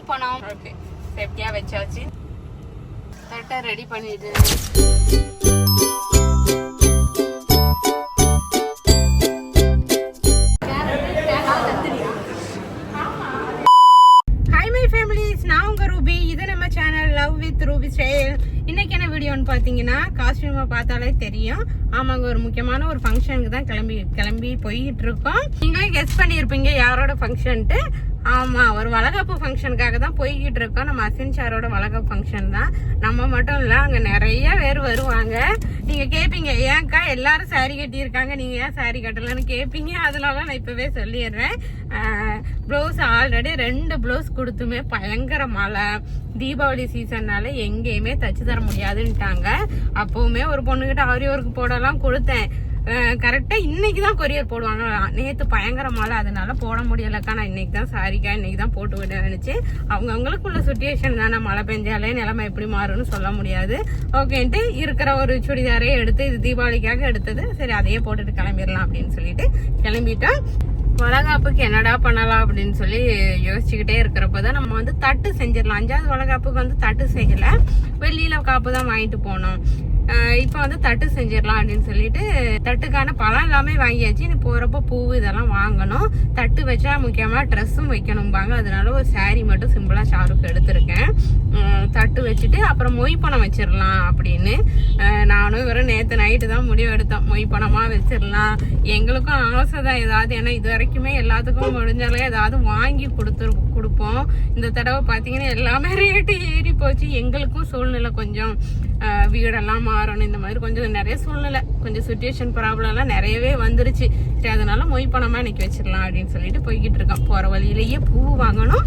மொய் பணம் ஓகே சேஃப்டியா வச்சாச்சு. தட்டை ரெடி பண்ணிடு ஹாய் மை ஃபேமிலிஸ் நான் உங்க ரூபி. இது நம்ம channel love with Ruby style இன்னைக்கு என்ன வீடியோன்னு பார்த்தீங்கன்னா காஸ்டியூமை பார்த்தாலே தெரியும். ஆமாங்க ஒரு முக்கியமான ஒரு ஃபங்க்ஷனுக்கு தான் கிளம்பி கிளம்பி போயிட்டு இருக்கோம். நீங்களே கெஸ் பண்ணியிருப்பீங்க யாரோட ஃபங்க்ஷன்ட்டு ஆமா ஒரு வளகாப்பு ஃபங்க்ஷனுக்காக தான் போய்கிட்டு இருக்கோம் நம்ம அசின் சாரோட வளகாப்பு ஃபங்க்ஷன் தான். நம்ம மட்டும் இல்ல அங்க நிறைய பேர் வருவாங்க. நீங்க கேப்பீங்க ஏன்க்கா எல்லாரும் சாரி கட்டி இருக்காங்க நீங்க ஏன் சாரி கட்டலன்னு கேப்பீங்க? அதனால நான் இப்பவே சொல்லிடுறேன். ப்ளவுஸ் ஆல்ரெடி ரெண்டு ப்ளவுஸ் கொடுத்துமே பயங்கர மழை. தீபாவளி சீசன்னால எங்கேயுமே தச்சு தர முடியாதுன்ட்டாங்க. அப்பவுமே ஒரு பொண்ணுகிட்ட ஆரி ஒர்க் போடலாம் கொடுத்தேன். கரெக்டாக இன்னைக்கு தான் கொரியர் போடுவாங்க. நேற்று பயங்கர மழை அதனால போட முடியலக்கா நான் இன்னைக்கு தான் சாரிக்கா இன்னைக்கு தான் போட்டு விட அவங்கவுங்களுக்கு அவங்க அவங்களுக்குள்ள சுச்சுவேஷன் தானே மழை பெஞ்சாலே நிலைமை எப்படி மாறும்னு சொல்ல முடியாது. ஓகேன்ட்டு இருக்கிற ஒரு சுடிதாரே எடுத்து இது தீபாவளிக்காக எடுத்தது. சரி அதையே போட்டுட்டு கிளம்பிடலாம் அப்படின்னு சொல்லிட்டு கிளம்பிட்டோம். வளகாப்புக்கு என்னடா பண்ணலாம் அப்படின்னு சொல்லி யோசிச்சுக்கிட்டே இருக்கிறப்ப தான் நம்ம வந்து தட்டு செஞ்சிடலாம். அஞ்சாவது வளகாப்புக்கு வந்து தட்டு செய்யலை. வெளியில் காப்பு தான் வாங்கிட்டு போனோம். இப்போ வந்து தட்டு செஞ்சிடலாம் அப்படின்னு சொல்லிட்டு தட்டுக்கான பழம் எல்லாமே வாங்கியாச்சு. இனி போகிறப்ப பூவு இதெல்லாம் வாங்கணும். தட்டு வச்சா முக்கியமாக ட்ரெஸ்ஸும் வைக்கணும்பாங்க. அதனால ஒரு saree மட்டும் சிம்பிளாக ஷாருக்கு எடுத்திருக்கேன். தட்டு வச்சுட்டு அப்புறம் மொய் பணம் வச்சிடலாம் அப்படின்னு. நானும் வெறும் நேற்று நைட்டு தான் முடிவு எடுத்தோம். மொய் பணமாக வச்சிடலாம். எங்களுக்கும் ஆசை தான் ஏதாவது. ஏன்னா இது வரைக்குமே எல்லாத்துக்கும் முடிஞ்சாலே ஏதாவது வாங்கி கொடுத்துரு கொடுப்போம். இந்த தடவை பார்த்தீங்கன்னா எல்லாமே ரேட்டு போச்சு எங்களுக்கும் சூழ்நிலை கொஞ்சம் வீடெல்லாம் மாறணும். இந்த மாதிரி கொஞ்சம் நிறைய சூழ்நிலை கொஞ்சம் சுச்சுவேஷன் ப்ராப்ளம்லாம் நிறையவே வந்துருச்சு. சரி அதனால மொய் பணமாக இன்னைக்கு வச்சிடலாம் அப்படின்னு சொல்லிட்டு போய்கிட்டு இருக்கோம். போகிற வழியிலேயே பூ வாங்கணும்.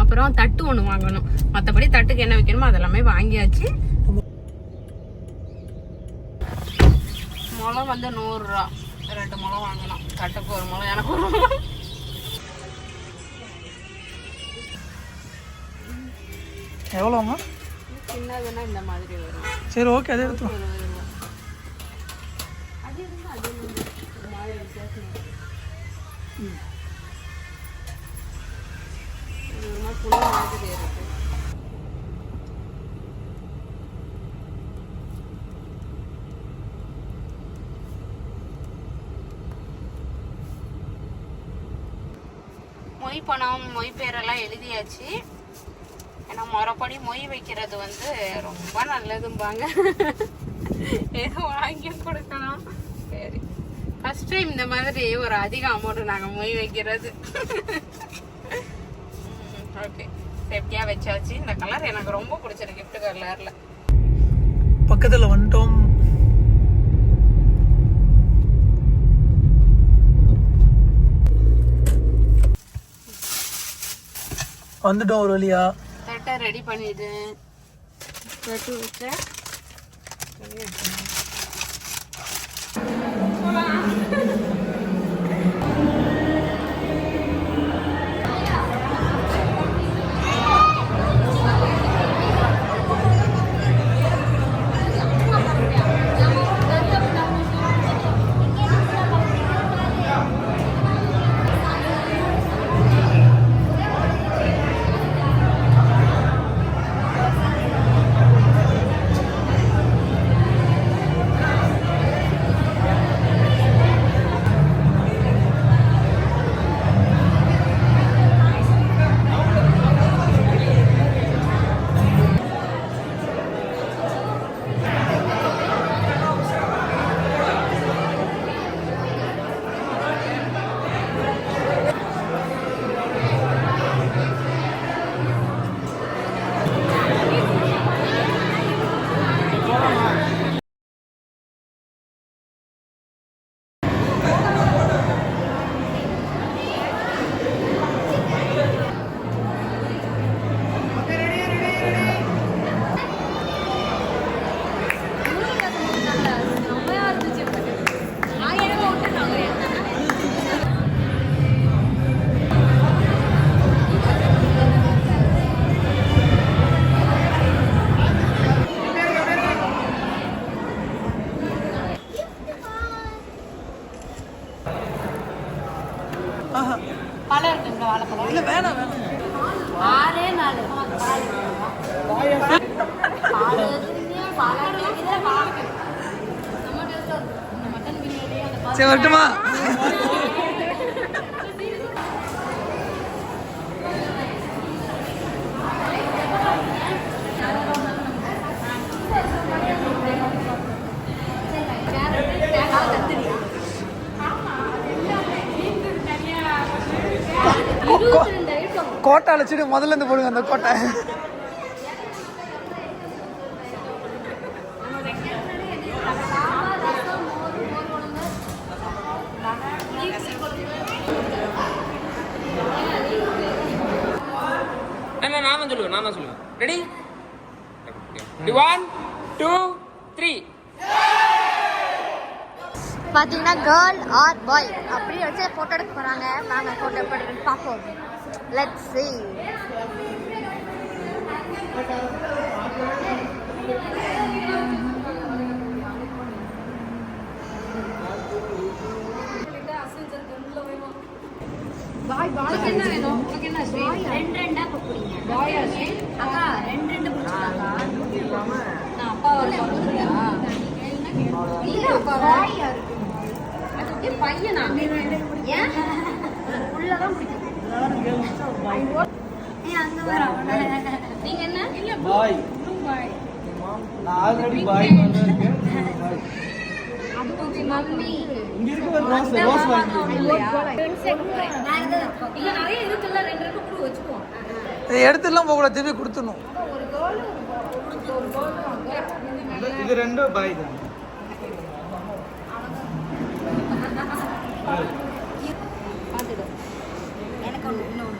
அப்புறம் தட்டு ஒன்று வாங்கணும். மற்றபடி தட்டுக்கு என்ன வைக்கணுமோ அதெல்லாமே வாங்கியாச்சு. முளம் வந்து நூறுரூவா ரெண்டு முளம் வாங்கணும். தட்டுக்கு ஒரு முளம் எனக்கு ஒரு முளம் எவ்வளோங்க சின்னதுன்னா இந்த மாதிரி வரும். சரி ஓகே அதே எடுத்து ஒரு ரூபா. அது இருந்தா அது வந்து ஒரு மாதிரி வித்தியாசமா இருக்கு. இது ஒரு மாதிரி புழு மாதிரி இருக்கு. மொய் பணம் மொய் பேரெல்லாம் எழுதியாச்சு. ஏன்னா முறைப்படி மொய் வைக்கிறது வந்து ரொம்ப நல்லதும்பாங்க. ஏதோ வாங்கி கொடுக்கலாம். சரி. ஃபர்ஸ்ட் டைம் இந்த மாதிரி ஒரு அதிக அமௌண்ட் நாங்கள் மொய் வைக்கிறது. ஓகே சேஃப்டியாக வச்சாச்சு. இந்த கலர் எனக்கு ரொம்ப பிடிச்சிருக்கு கிஃப்ட் கலரில் பக்கத்தில் வந்துட்டோம். வந்துட்டோம் ஒரு வழியா. தட்டை ரெடி பண்ணிட்டு தட்டு வச்ச இருக்குங்களா வாழைப்பழம் இல்லை வேணாம் வேணாம். ஆறே நாலு. பால் எதுவுமே பாலாடலாம் இதுல பால் நம்ம டேஸ்ட் இந்த மட்டன் பிரியாணி அந்த பால் சரி வரட்டுமா இருபத்தி ரெண்டு ஐட்டம் கோட்டை அழைச்சிட்டு முதல்ல இருந்து போடுங்க அந்த கோட்டை. நான் தான் சொல்லுவேன் நான் தான் சொல்லுவேன். ரெடி ஒன் டூ த்ரீ பார்த்தீங்கன்னா கேர்ள் ஆர் பாய் அப்படி வச்சு ஃபோட்டோ எடுக்க போகிறாங்க வாங்க ஃபோட்டோ எப்படி எடுக்கணும்னு பார்ப்போம். லெட்ஸ் என்ன வேணும்? உனக்கு என்ன ஸ்வீட் ரெண்டு ரெண்டா கொடுக்குறீங்க பாயா அக்கா ரெண்டு ரெண்டு பிடிச்சிருக்கா நான் அப்பா நீங்க அப்பா பாயா இருக்கு அது பையனா? ஏன்? உள்ளதான் நீங்க என்ன? இல்ல பாய். பாய் நான் ஆல்ரெடி பாய் வந்திருக்கேன். மம்மி. இங்க இருக்கிற ரோஸ் ரோஸ் வாங்கி இல்ல நிறைய இருக்குல்ல ரெண்டு ரெண்டு கூட வச்சுக்குவோம். இதை எடுத்துலாம் போகக்கூடாது திருப்பி கொடுத்துடணும். இது ரெண்டும் பாய் தான் பார்த்துடும் எனக்கு ஒன்று இன்னொன்று